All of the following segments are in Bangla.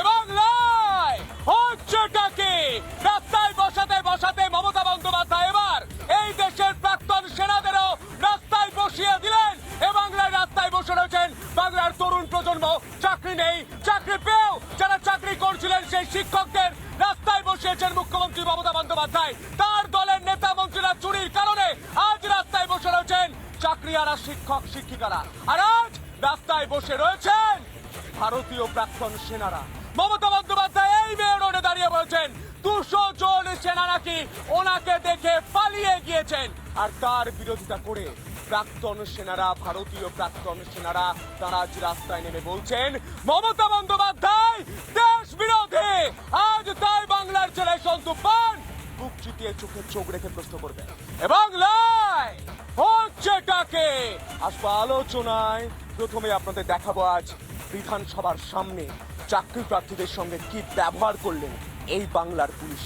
এবং লাই হচ্ছেটাকে রাস্তায় বসাতে বসাতে মমতা বন্দ্যোপাধ্যায় এবার এই দেশের প্রাক্তন সেনাদেরও রাস্তায় বসিয়ে দিলেন। এ বাংলার রাস্তায় বসে রয়েছেন বাংলার তরুণ প্রজন্ম। চাকরি নেই, চাকরি পেয়েও যারা চাকরি করছিলেন সেই শিক্ষকদের রাস্তায় বসিয়েছেন মুখ্যমন্ত্রী মমতা বন্দ্যোপাধ্যায়। তার দলের নেতা মন্ত্রীরা চুরির কারণে আজ রাস্তায় বসে রয়েছেন চাকরিয়ারা শিক্ষক, শিক্ষিকারা। আর আজ রাস্তায় বসে রয়েছেন ভারতীয় প্রাক্তন সেনারা। মমতা বন্দ্যোপাধ্যায় এই মেয়ে রোডে দাঁড়িয়ে বলছেন, দুশো জন সেনা নাকি ওনাকে দেখে পালিয়ে গিয়েছেন? আর তার বিরোধিতা করে প্রাক্তন সেনারা, ভারতীয় প্রাক্তন সেনারা, তারা আজ রাস্তায় নেমে বলছেন, মমতা বন্দ্যোপাধ্যায়, দেশ বিরোধী! আজ তাই বাংলার ছেলে সন্তু পান বুক চিতিয়ে চোখে চোখ রেখে প্রশ্ন করবে এবং হচ্ছেটাকে আসব আলোচনায়। প্রথমে আপনাদের দেখাবো আজ বিধানসভার সামনে চাকরি প্রার্থীদের সঙ্গে কি ব্যবহার করলেন এই বাংলার পুলিশ?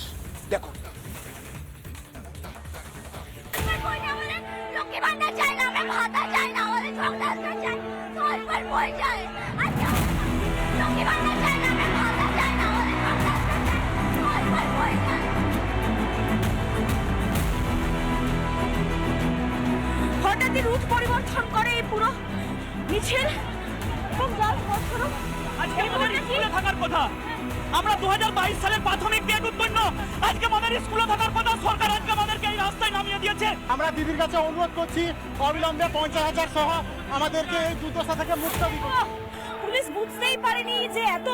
দেখুন। হঠাৎই রুট পরিবর্তন করে এই পুরো মিছিল। আজকে আমাদের স্কুলে থাকার কথা। আমরা দু সালের প্রাথমিক দিয়ে উৎপন্ন। আজকে আমাদের স্কুলে থাকার কথা সরকার আজকে আমাদেরকে এই রাস্তায় নামিয়ে দিয়েছে। আমরা দিদির কাছে অনুরোধ করছি অবিলম্বে পঞ্চাশ হাজার সহ আমাদেরকে এই দুর্দশা থেকে মুক্ত পুলিশ বুঝতেই পারেনি যে এত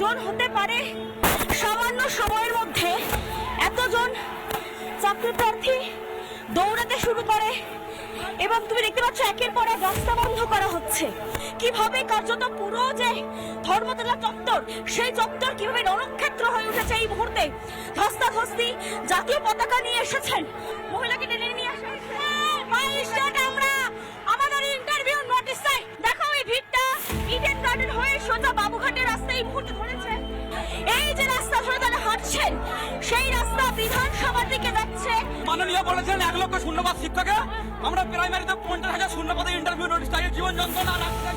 জন হতে পারে। সামান্য সময়ের মধ্যে এতজন চাকরি প্রার্থী দৌড়াতে শুরু করে। এবং তুমি দেখতে পাচ্ছ, একের পর এক রাস্তা বন্ধ করা হচ্ছে। কীভাবে কার্যত পুরো যে ধর্মতলা চত্বর, সেই চত্বর কীভাবে রণক্ষেত্র হয়ে উঠেছে এই মুহূর্তে? ধস্তাধস্তি জাতীয় পতাকা নিয়ে এসেছেন। মহিলাকে টেনে নিয়ে আসা হয়েছে। আমরা, আমাদের ইন্টারভিউ নোটিস চাই দেখো এই ভিড়টা ইডেন গার্ডেন হয়ে সোজা বাবুঘাটের রাস্তা এই মুহূর্তে বিধানসভার দিকে যাচ্ছে। মাননীয় বলেছেন এক লক্ষ শূন্যপাত শিক্ষকে আমরা প্রাইমারিতে পঞ্চাশ হাজার শূন্যপদে ইন্টারভিউ নোটিশ চাই জীবন যন্ত্রণা রাখতে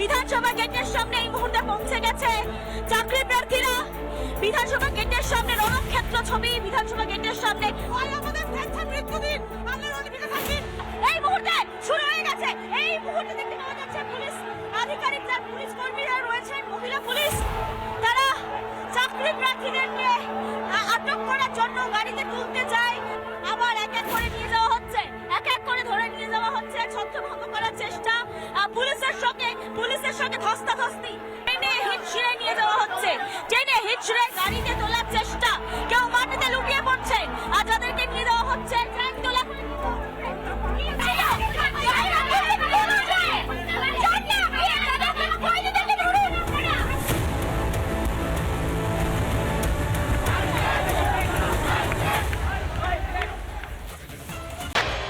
বিধানসভা গেটের সামনে এই মুহূর্তে পৌঁছে গেছে চাকরি প্রার্থীরা। বিধানসভা গেটের সামনে রণক্ষেত্র ছবি বিধানসভা গেটের সামনে আমাদের স্বেচ্ছা মৃত্যু জন্য গাড়িতে তুলতে যায় আবার এক এক করে নিয়ে যাওয়া হচ্ছে। এক এক করে ধরে নিয়ে যাওয়া হচ্ছে। ছত্রভঙ্গ করার চেষ্টা। পুলিশের সঙ্গে পুলিশের সঙ্গে ধস্তাধস্তি। ট্রেনে হিটশিরে নিয়ে যাওয়া হচ্ছে। টেনে হিট গাড়িতে তোলার